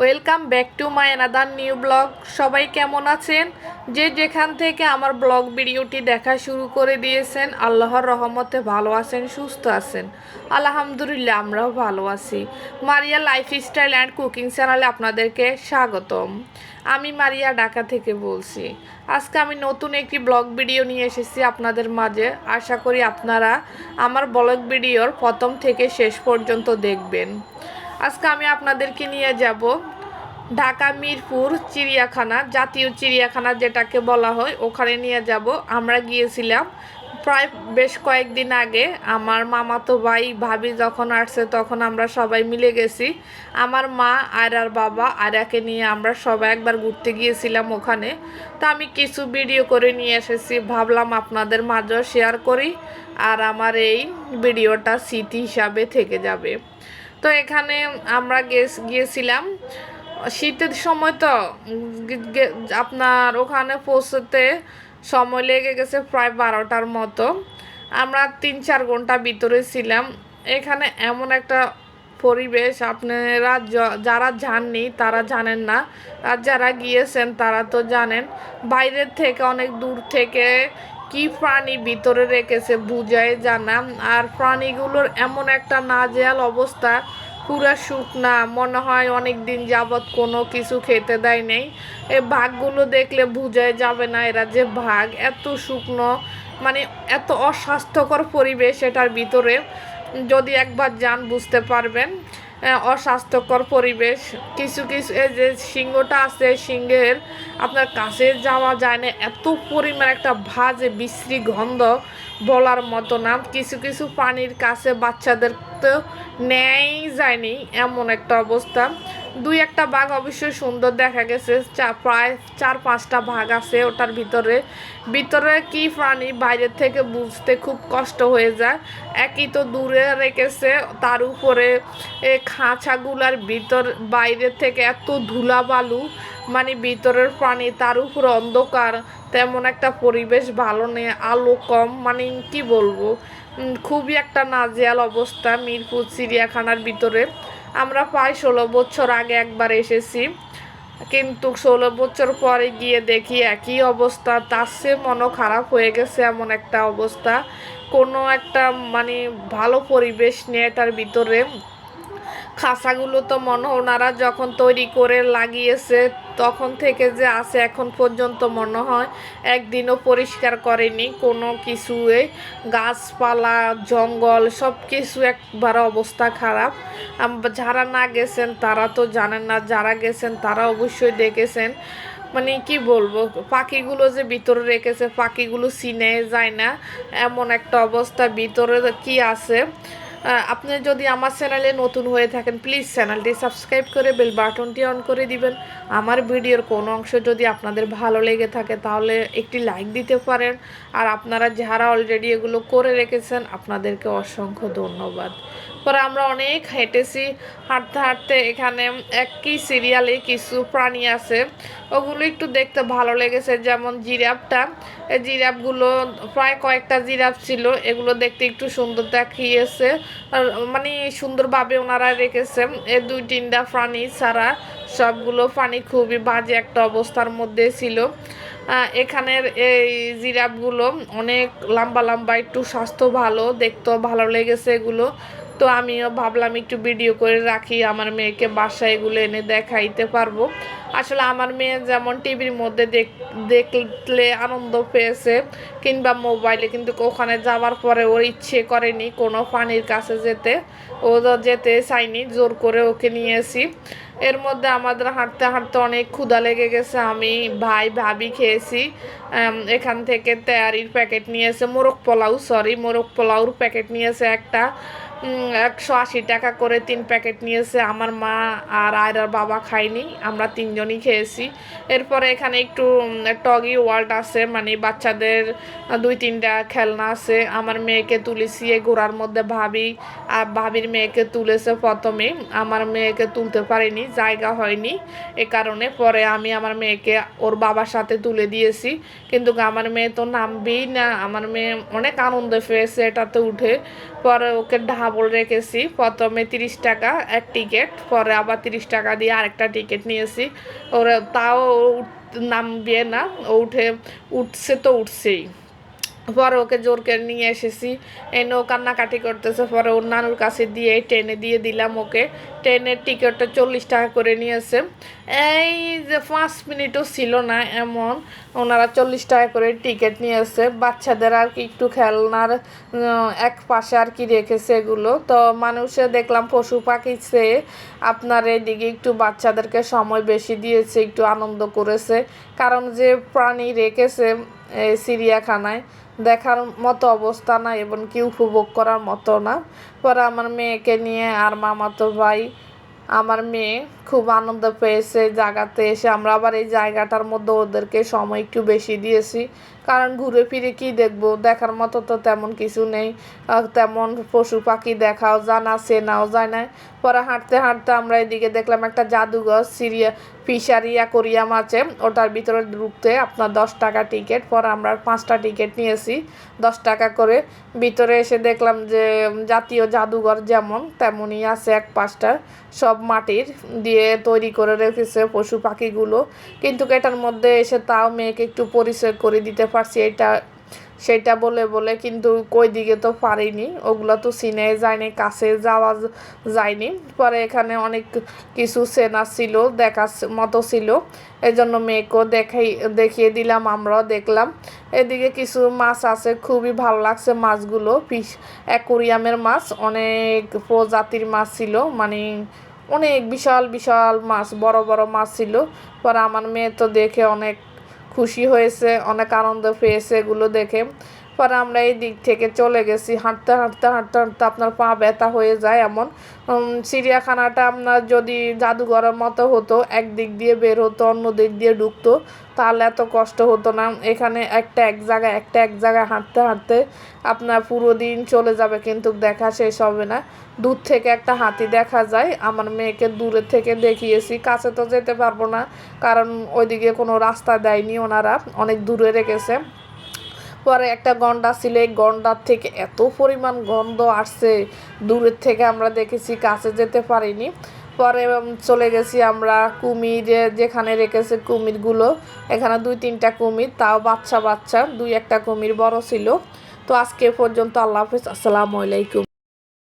welcome back to my another new blog. সবাই কেমন আছেন? যে যেখান থেকে আমার ব্লগ ভিডিওটি দেখা শুরু করে দিয়েছেন, আল্লাহর রহমতে ভালো আছেন, সুস্থ আছেন। আলহামদুলিল্লাহ, আমরাও ভালো আছি। মারিয়া লাইফস্টাইল অ্যান্ড কুকিং চ্যানেলে আপনাদেরকে স্বাগতম। আমি মারিয়া ঢাকা থেকে বলছি। আজকে আমি নতুন একটি ব্লগ ভিডিও নিয়ে এসেছি আপনাদের মাঝে। আশা করি আপনারা আমার ব্লগ ভিডিওর প্রথম থেকে শেষ পর্যন্ত দেখবেন। আজকে আমি আপনাদেরকে নিয়ে যাব ঢাকা, মিরপুর, চিড়িয়াখানা, জাতীয় চিড়িয়াখানা যেটাকে বলা হয়। ওখানে নিয়ে যাব। আমরা গিয়েছিলাম প্রায় বেশ কয়েকদিন আগে। আমার মামাতো ভাই, ভাবি যখন আসছে তখন আমরা সবাই মিলে গেছি। আমার মা আর আর বাবা আরাকে নিয়ে আমরা সবাই একবার ঘুরতে গিয়েছিলাম ওখানে। তো আমি কিছু ভিডিও করে নিয়ে এসেছি। ভাবলাম আপনাদের মাঝেও শেয়ার করি। আর আমার এই ভিডিওটা স্মৃতি হিসাবে থেকে যাবে। তো এখানে আমরা গিয়েছিলাম। শীতের সময় তো আপনার ওখানে পৌঁছতে সময় লেগে গেছে প্রায় বারোটার মতো। আমরা তিন চার ঘণ্টা ভিতরে ছিলাম। এখানে এমন একটা পরিবেশ, আপনারা যারা যাননি তারা জানেন না। আর যারা গিয়েছেন তারা তো জানেন। বাইরের থেকে অনেক দূর থেকে কি প্রাণী ভিতরে রেখেছে বুঝায় জানা আর প্রাণীগুলোর এমন একটা নাজেয়াল অবস্থা, পুরা শুকনা, মনে হয় অনেক দিন যাবৎ কোনো কিছু খেতে দেয় নেই। এ ভাগগুলো দেখলে বুঝায় যাবে না এরা যে ভাগ এত শুকনো মানে এত অস্বাস্থ্যকর পরিবেশ এটার ভিতরে। যদি একবার যান, বুঝতে পারবেন। অস্বাস্থ্যকর পরিবেশ। কিছু কিছু এই যে সিংহটা আছে, সিংহের আপনার কাছে যাওয়া যায় না। এত পরিমাণ একটা ভাজে, বিশ্রী গন্ধ। বলার মতো না। কিছু কিছু পানির কাছে বাচ্চাদের তো নেয়াই যায়নি এমন একটা অবস্থা। দুই একটা বাঘ অবশ্যই সুন্দর দেখা গেছে। চা- প্রায় চার পাঁচটা ভাগ আছে ওটার ভিতরে। ভিতরে কি প্রাণী বাইরের থেকে বুঝতে খুব কষ্ট হয়ে যায়। একই তো দূরে রেখেছে, তার উপরে এ খাঁচাগুলার ভিতর বাইরের থেকে এত ধুলা বালু মানে ভিতরের প্রাণী, তার উপরে অন্ধকার। তেমন একটা পরিবেশ ভালো নেই, আলো কম মানে কি বলব? খুবই একটা নাজেহাল অবস্থা মিরপুর, চিড়িয়াখানার ভিতরে। আমরা প্রায় ষোলো বছর আগে একবার এসেছি, কিন্তু ষোলো বছর পরে গিয়ে দেখি একই অবস্থা, তার সে মনও খারাপ হয়ে গেছে এমন একটা অবস্থা। কোনো একটা মানে ভালো পরিবেশ নেই এটার ভিতরে। খাঁচাগুলো তো মনে হয় ওনারা যখন তৈরি করে লাগিয়েছে, তখন থেকে যে আছে এখন পর্যন্ত মনে হয় একদিনও পরিষ্কার করেনি। কোনো কিছুয়ে গাছপালা, জঙ্গল সব কিছু একবার অবস্থা খারাপ। যারা না গেছেন তারা তো জানেন না, যারা গেছেন তারা অবশ্যই দেখেছেন। মানে কি বলব, পাখিগুলো যে ভিতরে রেখেছে, পাখিগুলো চিনে যায় না। এমন একটা অবস্থা, ভিতরে কি আছে? আপনি যদি আমার চ্যানেলে নতুন হয়ে থাকেন প্লিজ চ্যানেলটি সাবস্ক্রাইব করে বেল বাটনটি অন করে দিবেন। আমার ভিডিওর কোনো অংশ যদি আপনাদের ভালো লেগে থাকে, তাহলে একটি লাইক দিতে পারেন। আর আপনারা যারা অলরেডি এগুলো করে রেখেছেন, আপনাদেরকে অসংখ্য ধন্যবাদ। পরে আমরা অনেক হেঁটেছি, হাঁটতে হাঁটতে এখানে একই সিরিয়ালে কিছু প্রাণী আছে, ওগুলো একটু দেখতে ভালো লেগেছে। যেমন জিরাফটা, এই জিরাফগুলো প্রায় কয়েকটা জিরাফ ছিল, এগুলো দেখতে একটু সুন্দর দেখিয়েছে মানে সুন্দরভাবে ওনারা রেখেছে। এ দুই তিনটা প্রাণী ছাড়া সবগুলো প্রাণী খুবই বাজে একটা অবস্থার মধ্যে ছিল। এখানের এই জিরাফগুলো অনেক লম্বা লম্বা, একটু স্বাস্থ্য ভালো, দেখতেও ভালো লেগেছে এগুলো। তো আমিও ভাবলাম একটু ভিডিও করে রাখি, আমার মেয়েকে বাসায় এগুলো এনে দেখাইতে পারব। আসলে আমার মেয়ে যেমন টিভির মধ্যে দেখ- দেখলে আনন্দ পেয়েছে, কিংবা মোবাইলে কিন্তু ওখানে যাওয়ার পরে ওর ইচ্ছে করেনি কোনো পানির কাছে যেতে। ও যেতে চাইনি জোর করে ওকে নিয়েছি। এর মধ্যে আমাদের হাঁটতে হাঁটতে অনেক ক্ষুধা লেগে গেছে, আমি ভাই ভাবি খেয়েছি এখান থেকে তেয়ারির প্যাকেট নিয়েছে, মোরগ পোলাও সরি মোরগ পোলাওর প্যাকেট নিয়েছে একটা। একশো আশি টাকা করে তিন প্যাকেট নিয়েছে। আমার মা আর আয়রার বাবা খায়নি, আমরা তিনজনই খেয়েছি। এরপরে এখানে একটু টগি ওয়ার্ল্ড আছে মানে বাচ্চাদের দুই তিনটা খেলনা আছে। আমার মেয়েকে তুলেছি এই ঘোড়ার মধ্যে ভাবি, আর ভাবির মেয়েকে তুলেছে প্রথমে। আমার মেয়েকে তুলতে পারিনি, জায়গা হয়নি। এ কারণে পরে আমি আমার মেয়েকে ওর বাবার সাথে তুলে দিয়েছি। কিন্তু আমার মেয়ে তো নামবেই না। আমার মেয়ে অনেক আনন্দ পেয়েছে এটাতে উঠে। পরে ওকে ডাবল রেখেছি। প্রথমে তিরিশ টাকা এক টিকিট পরে আবার তিরিশ টাকা দিয়ে আরেকটা টিকিট নিয়েছি। ওরা তাও নামবে না, ও উঠে, উঠছে তো উঠছেই। পরে ওকে জোর করে নিয়ে এসেছি। এনে ও কান্নাকাটি করতেছে। পরে ওর নানুর কাছে দিয়ে ট্রেনে দিয়ে দিলাম ওকে। ট্রেনের টিকিটটা চল্লিশ টাকা করে নিয়েছে। এই যে পাঁচ মিনিটও ছিল না এমন। ওনারা চল্লিশ টাকা করে টিকিট নিয়েছে। বাচ্চাদের আর কি একটু খেলনার এক পাশে আর কি রেখেছে এগুলো। তো মানুষে দেখলাম পশু পাখি চেয়ে আপনার এদিকে একটু বাচ্চাদেরকে সময় বেশি দিয়েছে, একটু আনন্দ করেছে। কারণ যে প্রাণী রেখেছে চিড়িয়াখানায়। দেখার মতো অবস্থা না এবং কি উপভোগ করার মতো না। পরে আমার মেয়েকে নিয়ে আর মামাতো ভাই, আমার মেয়ে খুব আনন্দ পেয়েছে জায়গাতে এসে। আমরা আবার এই জায়গাটার মধ্যে ওদেরকে সময় একটু বেশি দিয়েছি। কারণ ঘুরে ফিরে কি দেখব? দেখার মতো তো তেমন কিছু নেই। তেমন পশু পাখি দেখাও যায় না, চেনাও যায় না। পরে হাঁটতে হাঁটতে আমরা এদিকে দেখলাম একটা জাদুঘর, সিরিয়া, ফিশারি, অ্যাকোরিয়াম আছে। ওটার ভিতরে ঢুকতে আপনার দশ টাকা টিকিট, পরে আমরা পাঁচটা টিকিট নিয়েছি দশ টাকা করে। ভিতরে এসে দেখলাম যে জাতীয় জাদুঘর যেমন, তেমনই আছে এক পাঁচটা, সব মাটির। দিয়ে তৈরি করে রেখেছে পশু পাখিগুলো। কিন্তু এটার মধ্যে এসে তাও মেয়েকে একটু পরিচয় করে দিতে পারছি, এটা, সেটা বলে বলে কিন্তু কই দিকে তো পারিনি। ওগুলো তো সিনে যায়নি, কাছে যাওয়া যায়নি। পরে এখানে অনেক কিছু সেনা ছিল, দেখার মতো ছিল। এই জন্য মেয়েকেও দেখাই, দেখিয়ে দিলাম, আমরাও দেখলাম। এদিকে কিছু মাছ আছে, খুবই ভালো লাগছে মাছগুলো। ফিশ, অ্যাকোরিয়ামের মাছ, অনেক প্রজাতির মাছ ছিল মানে অনেক বিশাল বিশাল মাছ, বড় বড় মাছ ছিল। পরে আমার মেয়ে তো দেখে অনেক খুশি হয়েছে, অনেক আনন্দ পেয়েছে এগুলো দেখে। পরে আমরা এই দিক থেকে চলে গেছি। হাঁটতে হাঁটতে হাঁটতে হাঁটতে আপনার পা ব্যথা হয়ে যায় এমন। চিড়িয়াখানাটা আপনার যদি জাদুঘরের মতো হতো, এক দিক দিয়ে বের হতো, অন্য দিক দিয়ে ঢুকতো, তাহলে এত কষ্ট হতো না। এখানে একটা এক জায়গায়, একটা এক জায়গায় হাঁটতে হাঁটতে আপনার পুরো দিন চলে যাবে, কিন্তু দেখা শেষ হবে না। দূর থেকে একটা হাতি দেখা যায়, আমার মেয়েকে দূরের থেকে দেখিয়েছি। কাছে তো যেতে পারব না, কারণ ওইদিকে কোনো রাস্তা দেয়নি ওনারা, অনেক দূরে রেখেছে। পরে একটা গন্ডা ছিল। এই গন্ডার থেকে এত পরিমাণ গন্ধ আসছে। দূরের থেকে আমরা দেখেছি কাছে যেতে পারিনি। পরে চলে গেছি আমরা কুমির যেখানে রেখেছে কুমিরগুলো। এখানে দুই তিনটা কুমির, তাও বাচ্চা বাচ্চা, দুই একটা কুমির বড় ছিল। তো আজকে পর্যন্ত আল্লাহ হাফিজ। আসসালামু আলাইকুম।